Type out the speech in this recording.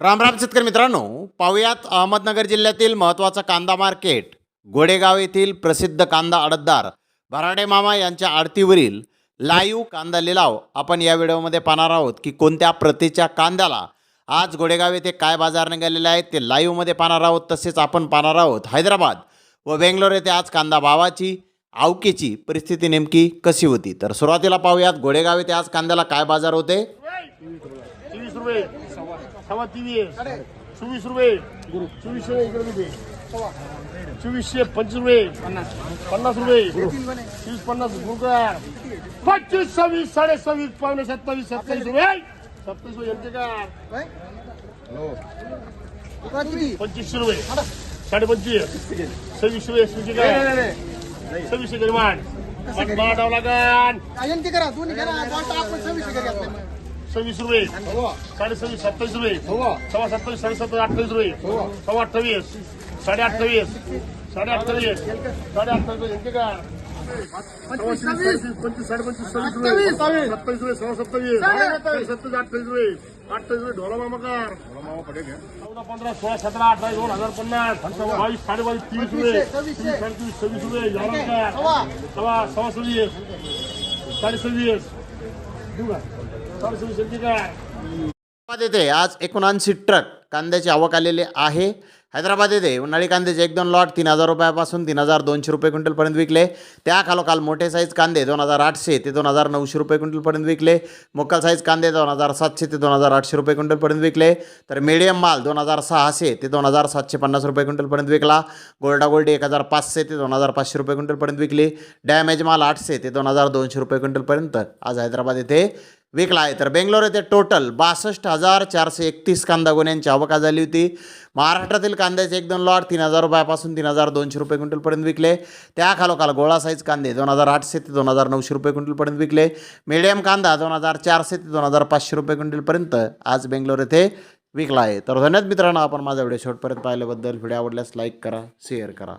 राम राम शेतकरी मित्रांनो पाहुयात अहमदनगर जिल्ह्यातील महत्त्वाचं कांदा मार्केट गोडेगाव येथील प्रसिद्ध कांदा आडतदार भराडे मामा यांच्या आडतीवरील लाईव्ह कांदा लिलाव आपण या व्हिडिओमध्ये पाहणार आहोत की कोणत्या प्रतीच्या कांद्याला आज गोडेगाव येथे काय बाजार निघालेले आहेत ते लाईव्हमध्ये पाहणार आहोत तसेच आपण पाहणार आहोत हैदराबाद व बेंगलोर येथे आज कांदा भावाची आवकेची परिस्थिती नेमकी कशी होती? तर सुरुवातीला पाहूयात गोडेगाव येथे आज कांद्याला काय बाजार होते? रुपये. सव्वा तेवीस चोवीस रुपये. चोवीसशे इकडे किती चोवीसशे पंचवीस रुपये. पन्नास रुपये. तीस पन्नास गुरुकार पच्चीस सव्वीस साडे सव्वीस पावणे सत्तावीस सत्तावीस रुपये. सत्तावीस रुपये यांचे का पंचवीसशे रुपये. साडे पंचवीस सव्वीस रुपये सुची काय? सव्वीसशे गरीमान लागन. अजंती करा दोन्ही करा. वाटा आपण सव्वीस रुपये. साडे सव्वीस सत्तावीस रुपये. सव्वा सत्तावीस साडे सत्तावीस अठ्ठावीस रुपये. सव्वा अठ्ठावीस साडे अठ्ठावीस साडे अठ्ठावीस साडे अठ्ठावीस का पंचवीस साडे पंचवीस सव्वीस रुपये. सत्तावीस रुपये सव्वा सत्तावीस. सत्तावीस अठ्ठावीस रुपये. अठ्ठावीस रुपये ढोला मामाकार चौदा पंधरा सोळा सतरा अठरा दोन हजार पन्नास. बावीस साडे बावीस तीस रुपये. तीस साडेतीस सव्वीस रुपये. सव्वा सव्वा. सव्वीस. साडे सव्वीस हैदराबाद येथे आज एकोणऐंशी ट्रक कांद्याची आवक आलेली आहे. हैदराबाद येथे उन्हाळी कांद्याचे एक दोन लॉट तीन हजार रुपयापासून तीन हजार दोनशे रुपये क्विंटलपर्यंत विकले. त्या खालोखाल मोठे साईज कांदे दोन हजार आठशे ते दोन हजार नऊशे रुपये क्विंटलपर्यंत विकले. मोकल साईज कांदे दोन हजार सातशे ते दोन हजार आठशे रुपये क्विंटलपर्यंत विकले. तर मीडियम माल दोन हजार सहाशे ते दोन हजार सातशे पन्नास रुपये क्विंटलपर्यंत विकला. गोल्डा गोल्डी एक हजार पाचशे ते दोन हजार पाचशे रुपये क्विंटलपर्यंत विकली. डॅमेज माल आठशे ते दोन हजार दोनशे रुपये क्विंटलपर्यंत आज हैदराबाद येथे विकला आहे. तर बेंगलोर येथे टोटल बासष्ट हजार चारशे एकतीस कांदा गुन्ह्यांची आवका झाली होती. महाराष्ट्रातील कांद्याचे एक दोन लॉट तीन हजार रुपयापासून तीन हजार दोनशे रुपये क्विंटलपर्यंत विकले. त्या खालोखाल गोळा साईज कांदे दोन हजार आठशे ते दोन हजार नऊशे रुपये क्विंटलपर्यंत विकले. मीडियम कांदा दोन हजार चारशे ते दोन हजार पाचशे रुपये क्विंटलपर्यंत आज बेंगलोर येथे विकला आहे. तर धन्यवाद मित्रांनो आपण माझा व्हिडिओ शेवटपर्यंत पाहिल्याबद्दल. व्हिडिओ आवडल्यास लाईक करा शेअर करा.